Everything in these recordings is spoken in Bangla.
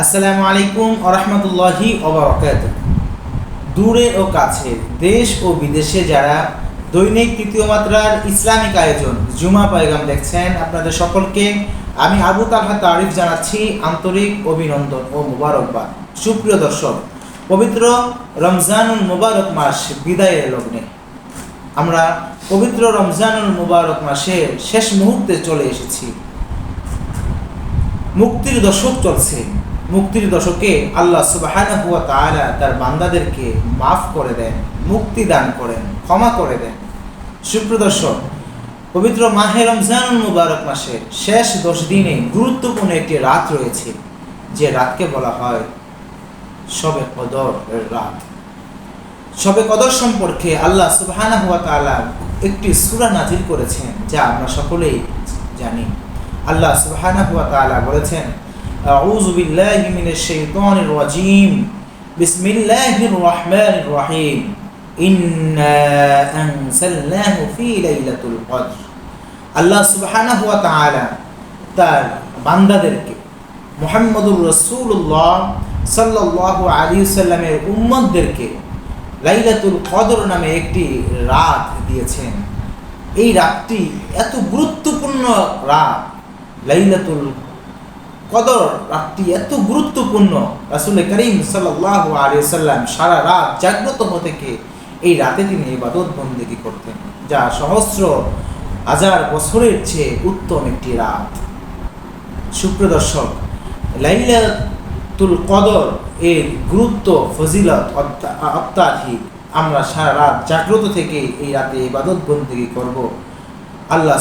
আসসালামু আলাইকুম আরহামতুল্লাহি ওবরাকাত দূরে ও কাছে, দেশ ও বিদেশে যারা দৈনিক তৃতীয় মাত্রার ইসলামিক আয়োজন, জুমা পায়গাম দেখছেন, আপনাদের সকলকে আমি আবু তালহা তারিফ জানাচ্ছি আন্তরিক অভিনন্দন ও মুবারকবাদ। সুপ্রিয় দর্শক, পবিত্র রমজানুল মুবারক মাস বিদায়ের লগ্নে। আমরা পবিত্র রমজানুল মুবারক মাসের শেষ মুহূর্তে চলে এসেছি। মুক্তির দশক চলছে। মুক্তির দশকে আল্লাহ তাআলা তার বান্দাদেরকে মাফ করে দেন, মুক্তি দান করেন, ক্ষমা করে দেন। সুপ্রদর্শক পবিত্র মাহে রমজানুল মুবারক মাসের শেষ দশ দিনে গুরুত্বপূর্ণ একটি রাত রয়েছে, যে রাতকে বলা হয় সবে কদর রাত। সবে কদর সম্পর্কে আল্লাহ সুবহানাহু হুয়া তাআলা একটি সুরা নাজির করেছেন, যা আমরা সকলেই জানি। আল্লাহ সুবহানাহু ওয়া তাআলা বলেছেন আউযু বিল্লাহি মিনাশ শাইতানির রাজীম। বিসমিল্লাহির রহমানির রহিম। ইন্না আনসালনাহু ফি লাইলাতুল কদর। আল্লাহ সুবহানাহু ওয়া তার বান্দাদেরকে মুহাম্মদুর রাসূলুল্লাহ সাল্লাল্লাহু আলাইহি সাল্লামের লাইলাতুল কদর নামে একটি রাত দিয়েছেন। এই রাতটি এত গুরুত্বপূর্ণ রাত, লাইলাতুল কদর রাতটি এত গুরুত্বপূর্ণ রাসুল করিম সাল্লাহ আলিয়াল্লাম সারা রাত জাগ্রত থেকে এই রাতে তিনি ইবাদত বন্দেগী করতেন, যা সহস্র হাজার বছরের চেয়ে উত্তম একটি রাত। সুপ্রদর্শক লাইলাতুল কদর এর গুরুত্ব, ফজিলত অত্যাধিক আমরা সারা রাত জাগ্রত থেকে এই রাতে ইবাদত বন্দেগী করব। আল্লাহ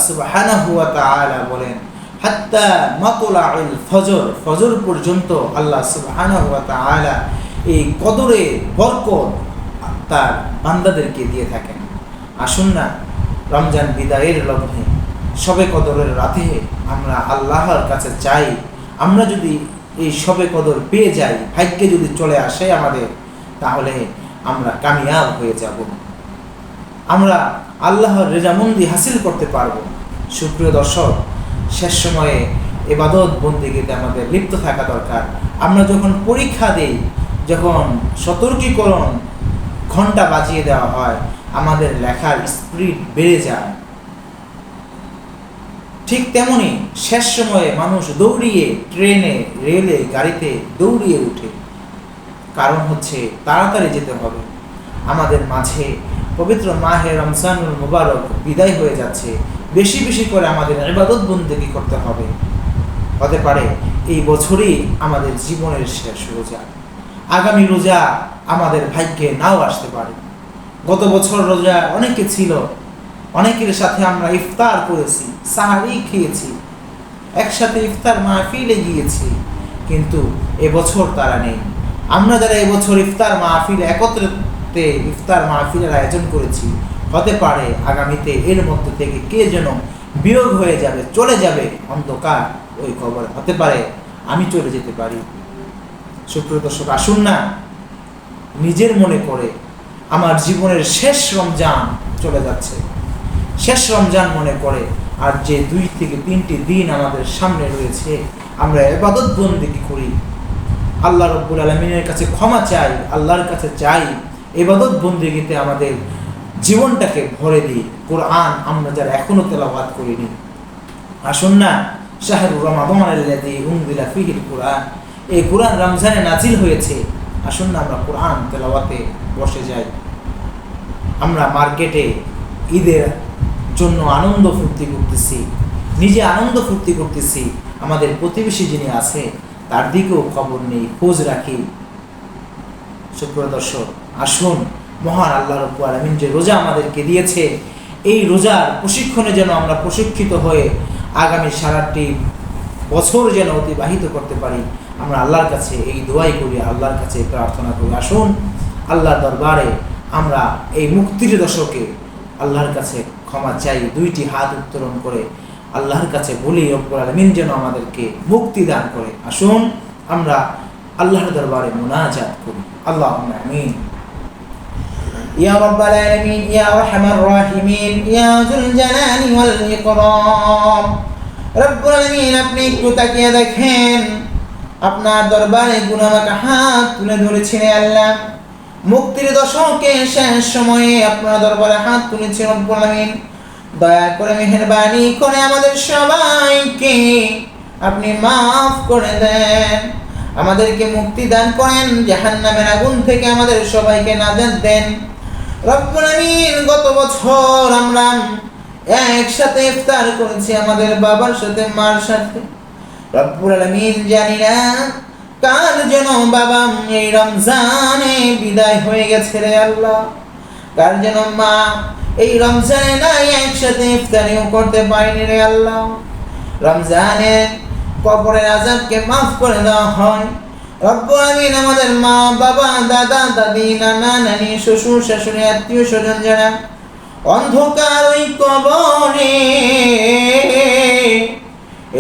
তাআলা বলেন হাত্তা মাতলাউল ফজর ফজর পর্যন্ত আল্লাহ সুবহানাহু ওয়া তাআলা এই কদরে বরকত তার বান্দাদেরকে দিয়ে থাকেন। আসুন না, রমজান বিদায়ের লগ্নে সবে কদরের রাতে আমরা আল্লাহর কাছে চাই, আমরা যদি এই সবে কদর পেয়ে যাই, ভাগ্যে যদি চলে আসে আমাদের, তাহলে আমরা কামিয়াব হয়ে যাব। আমরা আল্লাহর রেজামন্দি হাসিল করতে পারব। সুপ্রিয় দর্শক শেষ সময়ে এবাদত বন্দিগিতে আমাদের লিপ্ত থাকা দরকার। আমরা যখন পরীক্ষা দিই, যখন সতর্কীকরণ ঘণ্টা বাজিয়ে দেওয়া হয়, আমাদের লেখার স্পিড বেড়ে যায়। ঠিক তেমনি শেষ সময়ে মানুষ দৌড়িয়ে ট্রেনে, রেলে, গাড়িতে দৌড়িয়ে উঠে কারণ হচ্ছে তাড়াতাড়ি যেতে হবে। আমাদের মাঝে পবিত্র মাহে রমজানুল মুবারক বিদায় হয়ে যাচ্ছে। বেশি বেশি করে আমাদের ইবাদত বন্দেগী করতে হবে। হতে পারে এই বছরই আমাদের জীবনের শেষ রোজা। আগামী রোজা আমাদের ভাগ্যে নাও আসতে পারে। গত বছর রোজা অনেকে ছিল, অনেকের সাথে আমরা ইফতার করেছি, সাহারি খেয়েছি, একসাথে ইফতার মাহফিলে গিয়েছি, কিন্তু এবছর তারা নেই। আমরা যারা এবছর ইফতার মাহফিল একত্রিতে ইফতার মাহফিলের আয়োজন করেছি। হতে পারে আগামীতে এর মধ্যে থেকে কে যেন বিয়োগ হয়ে যাবে, চলে যাবে, অন্ধকার ওই খবর। হতে পারে আমি চলে যেতে পারি। সুপ্রিয় দর্শক, আসুন না, নিজের মনে করে আমার জীবনের শেষ রমজান চলে যাচ্ছে। শেষ রমজান মনে করে আর যে দুই থেকে তিনটি দিন আমাদের সামনে রয়েছে, আমরা এবাদত বন্দিকে করি। আল্লাহ রব্বুল আলমিনের কাছে ক্ষমা চাই, আল্লাহর কাছে চাই এবাদত বন্দিগিতে আমাদের জীবনটাকে ভরে দিই কোরআন আমরা যারা এখনও তেলাবাদ করিনি। আসুন না, শাহরুর আল্লাযী উনজিলা ফীহিল এই কোরআন রমজানে নাজিল হয়েছে। আসুন না আমরা কোরআন তেলাওয়াতে বসে যাই। আমরা মার্কেটে ঈদের জন্য আনন্দ ফুর্তি করতেছি, নিজে আনন্দ ফুর্তি করতেছি। আমাদের প্রতিবেশী যিনি আছে, তার দিকেও খবর নেই, খোঁজ রাখি। সুপ্রিয় দর্শক আসুন, মহান আল্লাহ রব্বু আলমিন যে রোজা আমাদেরকে দিয়েছে, এই রোজার প্রশিক্ষণে যেন আমরা প্রশিক্ষিত হয়ে আগামী সারাটি বছর যেন অতিবাহিত করতে পারি, আমরা আল্লাহর কাছে এই দোয়াই করি, আল্লাহর কাছে প্রার্থনা করি। আসুন, আল্লাহর দরবারে আমরা এই মুক্তির দশকে আল্লাহর কাছে ক্ষমা চাই, দুইটি হাত উত্তোলন করে আল্লাহর কাছে বলি, রব্বুল আলমিন যেন আমাদেরকে মুক্তি দান করে। আসুন, আমরা আল্লাহর দরবারে মোনাজাত করি। আল্লাহ আমিন। يا رب العالمين يا أرحم الراحمين يا ذو الجلال والإكرام রব্বুল আলামিন আপনি একটু তাকিয়ে দেখেন আপনার দরবারে গুনামাকা হাত তুলে ধরেছেন আল্লাহ মুক্তির দশকে শেষ সময়ে আপনার দরবারে হাত তুলেছেন রব্বুল আলামিন দয়া করে মেহেরবানি করে আমাদের সবাইকে আপনি মাফ করে দেন আমাদেরকে মুক্তি দান করেন জাহান্নামের আগুন থেকে আমাদের সবাইকে নাজাত দেন রব্বুল গত বছর আমরা একসাথে ইফতার করেছি আমাদের বাবার সাথে, মার সাথে। রব্বুল আলামিন জানি না কার যেন বাবা এই রমজানে বিদায় হয়ে গেছে রে আল্লাহ। কার যেন মা এই রমজানে নাই একসাথে ইফতারিও করতে পারিনি রে আল্লাহ। রমজানে কবরের আজাবকে মাফ করে দেওয়া হয়। রব্বুল আমিন আমাদের মা, বাবা, দাদা, দাদি, নানা, নানি, শ্বশুর, শাশুড়ি, আত্মীয় স্বজন যারা অন্ধকার ওই কবরে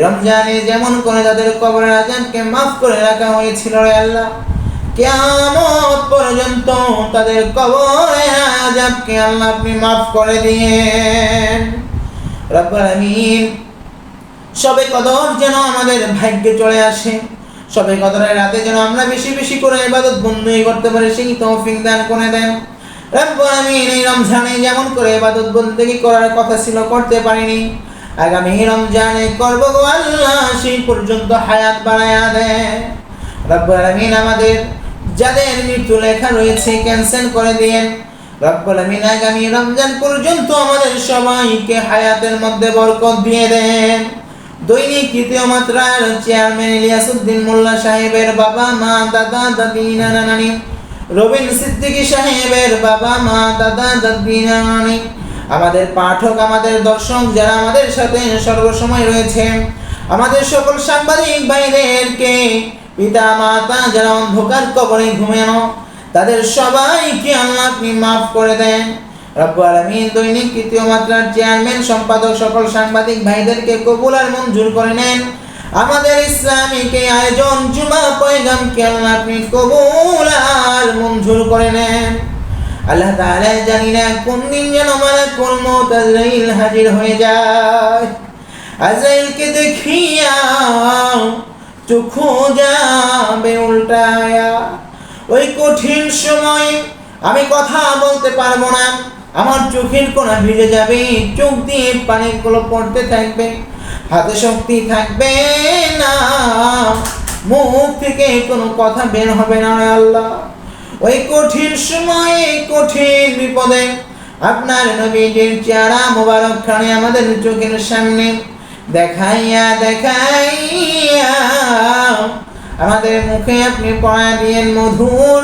রমজানে যেমন করে তাদের কবরের আজানকে মাফ করে রাখা হয়েছিল রে আল্লাহ, কেয়ামত পর্যন্ত তাদের কবরের আজাবকে আল্লাহ আপনি মাফ করে দিয়েন। রব্বুল আমিন সবে কদর যেন আমাদের ভাগ্যে চলে আসে। সবে কদরের রাতে যেন আমরা বেশি বেশি করে ইবাদত বন্ধুই করতে পারি, সেই তৌফিক দান করে দেন। রব্বুল আমিন এই রমজানে যেমন করে ইবাদত বন্দেগী করার কথা ছিল, করতে পারিনি। আগামী রমজানে করব গো আল্লাহ, সেই পর্যন্ত হায়াত বাড়ায়া দেন রব্বুল আলামিন আমাদের যাদের মৃত্যু লেখা রয়েছে ক্যান্সেল করে দিয়েন। রব্বুল আলামিন আগামী রমজান পর্যন্ত আমাদের সবাইকে হায়াতের মধ্যে বরকত দিয়ে দেন। দৈনিক তৃতীয় মাত্রার চেয়ারম্যান ইলিয়াসউদ্দিন মোল্লা সাহেবের বাবা, মা, দাদা, দাদি, নানা, নানি। রবিন সিদ্দিকী সাহেবের বাবা, মা, দাদা, দাদি, নানা, নানি। আমাদের পাঠক, আমাদের দর্শক যারা আমাদের সাথে সর্বসময় রয়েছে, আমাদের সকল সাংবাদিক ভাইদেরকে, পিতা, মাতা যারা অন্ধকার কবরে ঘুমেনো তাদের সবাইকে আল্লাহ আপনি মাফ করে দেন। রব্বুল আলামিন দৈনিক চেয়ারম্যান সম্পাদক সকল সাংবাদিক ভাইদেরকে কবুল আর মঞ্জুর করে নেন। আমাদের আয়োজন জুমা কবুল আর করে নেন। আল্লাহ জানি না কোন দিন যেন হাজির হয়ে যায়। দেখিয়া উল্টায়া। ওই কঠিন সময় আমি কথা বলতে পারব না। আমার চোখের কোনা ভিজে যাবে, চোখ দিয়ে পানিগুলো পড়তে থাকবে, হাতে শক্তি থাকবে না। মুখ থেকে কোনো কথা বের হবে না আল্লাহ। ওই কঠিন সময়ে, কঠিন বিপদে আপনার নবীজির চেহারা মোবারক খানে আমাদের চোখের সামনে দেখাইয়া দেখাইয়া আমাদের মুখে আপনি পড়া দিয়েন মধুর